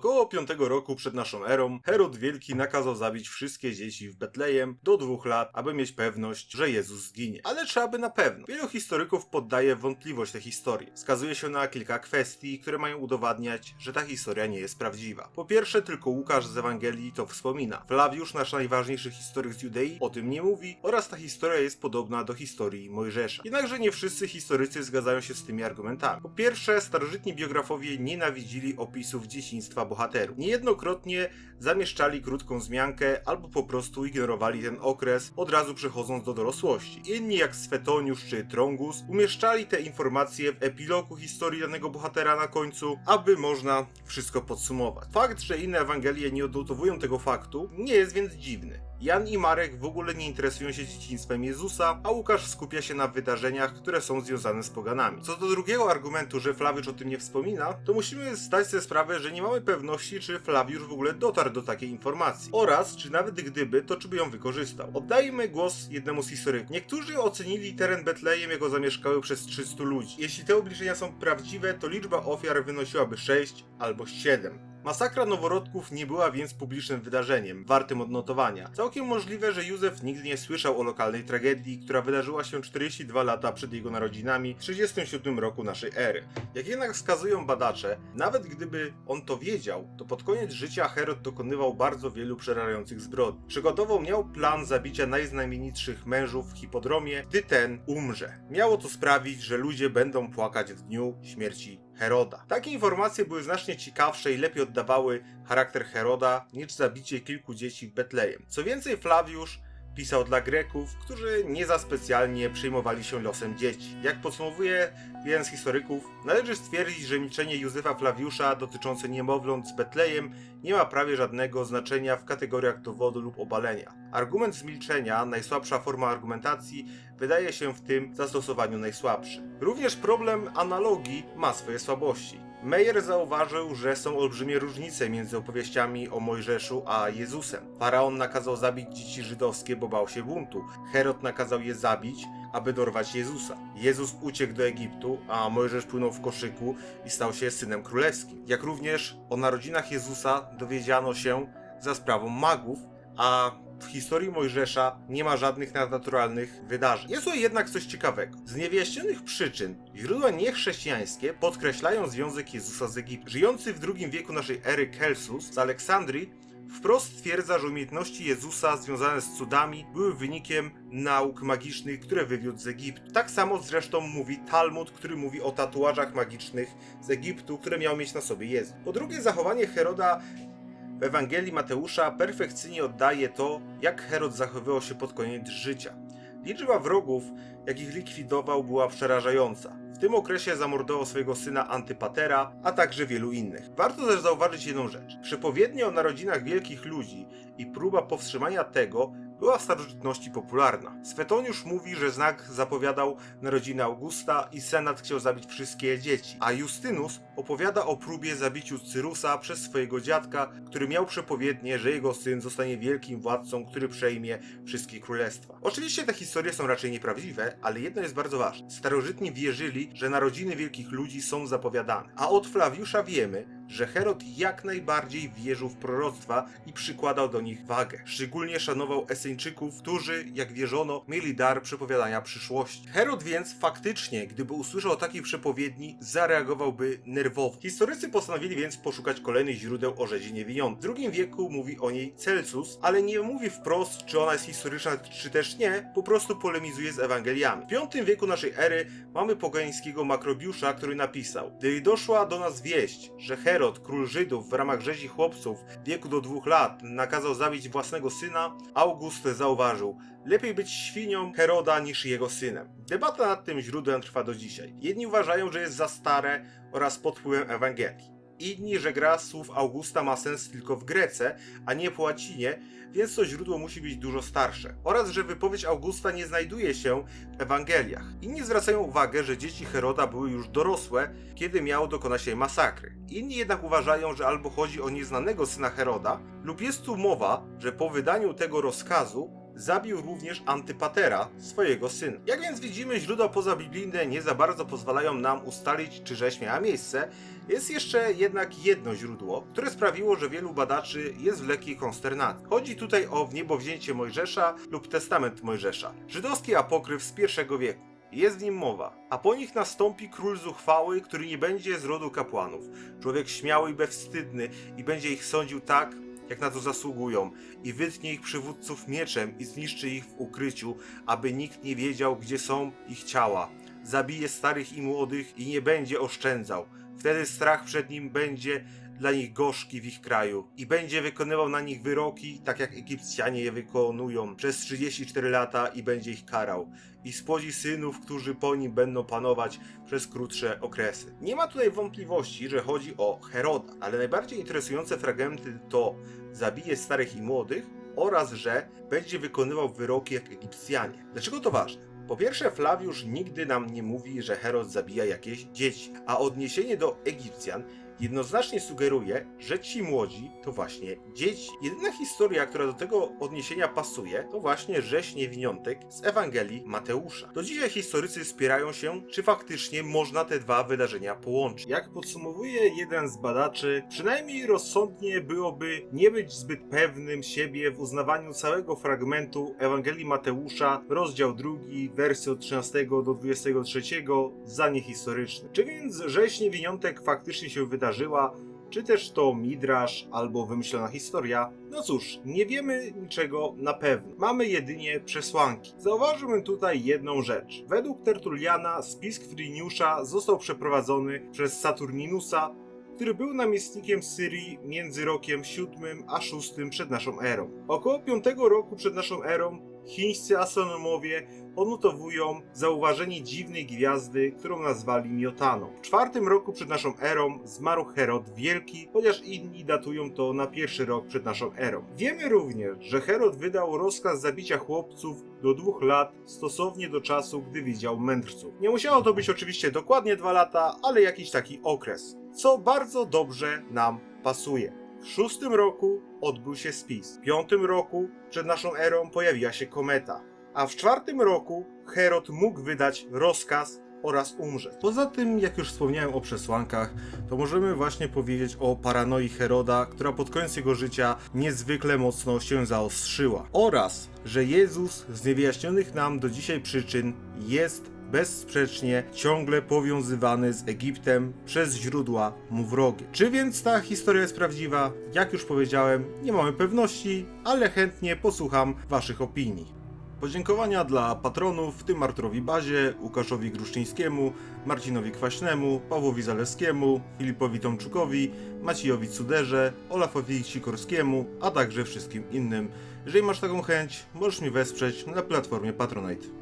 Około 5 roku przed naszą erą Herod Wielki nakazał zabić wszystkie dzieci w Betlejem do dwóch lat, aby mieć pewność, że Jezus zginie. Ale czy aby na pewno? Wielu historyków poddaje wątpliwość tę historię. Wskazuje się na kilka kwestii, które mają udowadniać, że ta historia nie jest prawdziwa. Po pierwsze, tylko Łukasz z Ewangelii to wspomina. Flawiusz, nasz najważniejszy historyk z Judei, o tym nie mówi oraz ta historia jest podobna do historii Mojżesza. Jednakże nie wszyscy historycy zgadzają się z tymi argumentami. Po pierwsze, starożytni biografowie nienawidzili opisów dzieciństwa bohaterów. Niejednokrotnie zamieszczali krótką wzmiankę albo po prostu ignorowali ten okres, od razu przechodząc do dorosłości. Inni jak Swetoniusz czy Trongus umieszczali te informacje w epilogu historii danego bohatera na końcu, aby można wszystko podsumować. Fakt, że inne Ewangelie nie odnotowują tego faktu, nie jest więc dziwny. Jan i Marek w ogóle nie interesują się dzieciństwem Jezusa, a Łukasz skupia się na wydarzeniach, które są związane z poganami. Co do drugiego argumentu, że Flawiusz o tym nie wspomina, to musimy zdać sobie sprawę, że nie mamy pewności, czy Flawiusz w ogóle dotarł do takiej informacji. Oraz, czy nawet gdyby, to czy by ją wykorzystał. Oddajmy głos jednemu z historyków. Niektórzy ocenili teren Betlejem jako zamieszkały przez 300 ludzi. Jeśli te obliczenia są prawdziwe, to liczba ofiar wynosiłaby 6 albo 7. Masakra noworodków nie była więc publicznym wydarzeniem, wartym odnotowania. Całkiem możliwe, że Józef nigdy nie słyszał o lokalnej tragedii, która wydarzyła się 42 lata przed jego narodzinami w 37 roku naszej ery. Jak jednak wskazują badacze, nawet gdyby on to wiedział, to pod koniec życia Herod dokonywał bardzo wielu przerażających zbrodni. Przygotował miał plan zabicia najznamienitszych mężów w hipodromie, gdy ten umrze. Miało to sprawić, że ludzie będą płakać w dniu śmierci Heroda. Takie informacje były znacznie ciekawsze i lepiej oddawały charakter Heroda niż zabicie kilku dzieci w Betlejem. Co więcej, Flawiusz pisał dla Greków, którzy nie za specjalnie przejmowali się losem dzieci. Jak podsumowuje jeden z historyków, należy stwierdzić, że milczenie Józefa Flawiusza dotyczące niemowląt z Betlejem nie ma prawie żadnego znaczenia w kategoriach dowodu lub obalenia. Argument zmilczenia, najsłabsza forma argumentacji, wydaje się w tym zastosowaniu najsłabszy. Również problem analogii ma swoje słabości. Meyer zauważył, że są olbrzymie różnice między opowieściami o Mojżeszu a Jezusem. Faraon nakazał zabić dzieci żydowskie, bo bał się buntu. Herod nakazał je zabić, aby dorwać Jezusa. Jezus uciekł do Egiptu, a Mojżesz płynął w koszyku i stał się synem królewskim. Jak również o narodzinach Jezusa dowiedziano się za sprawą magów, a w historii Mojżesza nie ma żadnych nadnaturalnych wydarzeń. Jest tu jednak coś ciekawego. Z niewyjaśnionych przyczyn źródła niechrześcijańskie podkreślają związek Jezusa z Egiptem. Żyjący w II wieku naszej ery Kelsus z Aleksandrii wprost stwierdza, że umiejętności Jezusa związane z cudami były wynikiem nauk magicznych, które wywiódł z Egiptu. Tak samo zresztą mówi Talmud, który mówi o tatuażach magicznych z Egiptu, które miał mieć na sobie Jezus. Po drugie, zachowanie Heroda w Ewangelii Mateusza perfekcyjnie oddaje to, jak Herod zachowywał się pod koniec życia. Liczba wrogów, jakich likwidował, była przerażająca. W tym okresie zamordował swojego syna Antypatera, a także wielu innych. Warto też zauważyć jedną rzecz. Przepowiednie o narodzinach wielkich ludzi i próba powstrzymania tego była w starożytności popularna. Swetoniusz mówi, że znak zapowiadał narodziny Augusta i senat chciał zabić wszystkie dzieci, a Justynus opowiada o próbie zabiciu Cyrusa przez swojego dziadka, który miał przepowiednie, że jego syn zostanie wielkim władcą, który przejmie wszystkie królestwa. Oczywiście te historie są raczej nieprawdziwe, ale jedno jest bardzo ważne. Starożytni wierzyli, że narodziny wielkich ludzi są zapowiadane, a od Flawiusza wiemy, że Herod jak najbardziej wierzył w proroctwa i przykładał do nich wagę. Szczególnie szanował Eseńczyków, którzy, jak wierzono, mieli dar przepowiadania przyszłości. Herod więc faktycznie, gdyby usłyszał o takiej przepowiedni, zareagowałby nerwowo. Historycy postanowili więc poszukać kolejnych źródeł o Rzezi Niewiniąt. W II wieku mówi o niej Celsus, ale nie mówi wprost, czy ona jest historyczna, czy też nie, po prostu polemizuje z Ewangeliami. W V wieku naszej ery mamy pogańskiego Makrobiusza, który napisał Gdy doszła do nas wieść, że Herod, król Żydów w ramach rzezi chłopców w wieku do dwóch lat nakazał zabić własnego syna, August zauważył Lepiej być świnią Heroda niż jego synem. Debata nad tym źródłem trwa do dzisiaj. Jedni uważają, że jest za stare oraz pod wpływem Ewangelii. Inni, że gra słów Augusta ma sens tylko w Grece, a nie po łacinie, więc to źródło musi być dużo starsze. Oraz, że wypowiedź Augusta nie znajduje się w Ewangeliach. Inni zwracają uwagę, że dzieci Heroda były już dorosłe, kiedy miało dokonać się masakry. Inni jednak uważają, że albo chodzi o nieznanego syna Heroda, lub jest tu mowa, że po wydaniu tego rozkazu zabił również Antypatera, swojego syna. Jak więc widzimy, źródła pozabiblijne nie za bardzo pozwalają nam ustalić, czy rzeź miała miejsce. Jest jeszcze jednak jedno źródło, które sprawiło, że wielu badaczy jest w lekkiej konsternacji. Chodzi tutaj o wniebowzięcie Mojżesza lub testament Mojżesza, żydowski apokryf z I wieku. Jest w nim mowa, a po nich nastąpi król zuchwały, który nie będzie z rodu kapłanów, człowiek śmiały i bezwstydny i będzie ich sądził tak, jak na to zasługują, i wytnie ich przywódców mieczem i zniszczy ich w ukryciu, aby nikt nie wiedział, gdzie są ich ciała. Zabije starych i młodych i nie będzie oszczędzał. Wtedy strach przed nim będzie dla nich gorzki w ich kraju i będzie wykonywał na nich wyroki, tak jak Egipcjanie je wykonują przez 34 lata i będzie ich karał. I spłodzi synów, którzy po nim będą panować przez krótsze okresy. Nie ma tutaj wątpliwości, że chodzi o Heroda, ale najbardziej interesujące fragmenty to zabije starych i młodych oraz, że będzie wykonywał wyroki jak Egipcjanie. Dlaczego to ważne? Po pierwsze, Flawiusz nigdy nam nie mówi, że Herod zabija jakieś dzieci, a odniesienie do Egipcjan jednoznacznie sugeruje, że ci młodzi to właśnie dzieci. Jedyna historia, która do tego odniesienia pasuje, to właśnie rzeź niewiniątek z Ewangelii Mateusza. Do dzisiaj historycy spierają się, czy faktycznie można te dwa wydarzenia połączyć. Jak podsumowuje jeden z badaczy, przynajmniej rozsądnie byłoby nie być zbyt pewnym siebie w uznawaniu całego fragmentu Ewangelii Mateusza, rozdział drugi, wersji od 13 do 23 za niehistoryczny. Czy więc rzeź niewiniątek faktycznie się wydarzyła? Czy też to midrasz albo wymyślona historia? No cóż, nie wiemy niczego na pewno. Mamy jedynie przesłanki. Zauważyłbym tutaj jedną rzecz. Według Tertuliana spis Friniusza został przeprowadzony przez Saturninusa, który był namiestnikiem Syrii między rokiem 7 a 6 przed naszą erą. Około 5 roku przed naszą erą chińscy astronomowie odnotowują zauważenie dziwnej gwiazdy, którą nazwali Miotaną. W czwartym roku przed naszą erą zmarł Herod Wielki, chociaż inni datują to na pierwszy rok przed naszą erą. Wiemy również, że Herod wydał rozkaz zabicia chłopców do dwóch lat stosownie do czasu, gdy widział mędrców. Nie musiało to być oczywiście dokładnie dwa lata, ale jakiś taki okres, co bardzo dobrze nam pasuje. W szóstym roku odbył się spis. W piątym roku przed naszą erą pojawiła się kometa. A w czwartym roku Herod mógł wydać rozkaz oraz umrzeć. Poza tym, jak już wspomniałem o przesłankach, to możemy właśnie powiedzieć o paranoi Heroda, która pod koniec jego życia niezwykle mocno się zaostrzyła. Oraz, że Jezus z niewyjaśnionych nam do dzisiaj przyczyn jest bezsprzecznie ciągle powiązywany z Egiptem przez źródła mu wrogie. Czy więc ta historia jest prawdziwa? Jak już powiedziałem, nie mamy pewności, ale chętnie posłucham Waszych opinii. Podziękowania dla patronów, w tym Arturowi Bazie, Łukaszowi Gruszczyńskiemu, Marcinowi Kwaśnemu, Pawłowi Zaleskiemu, Filipowi Tomczukowi, Maciejowi Cuderze, Olafowi Sikorskiemu, a także wszystkim innym. Jeżeli masz taką chęć, możesz mnie wesprzeć na platformie Patronite.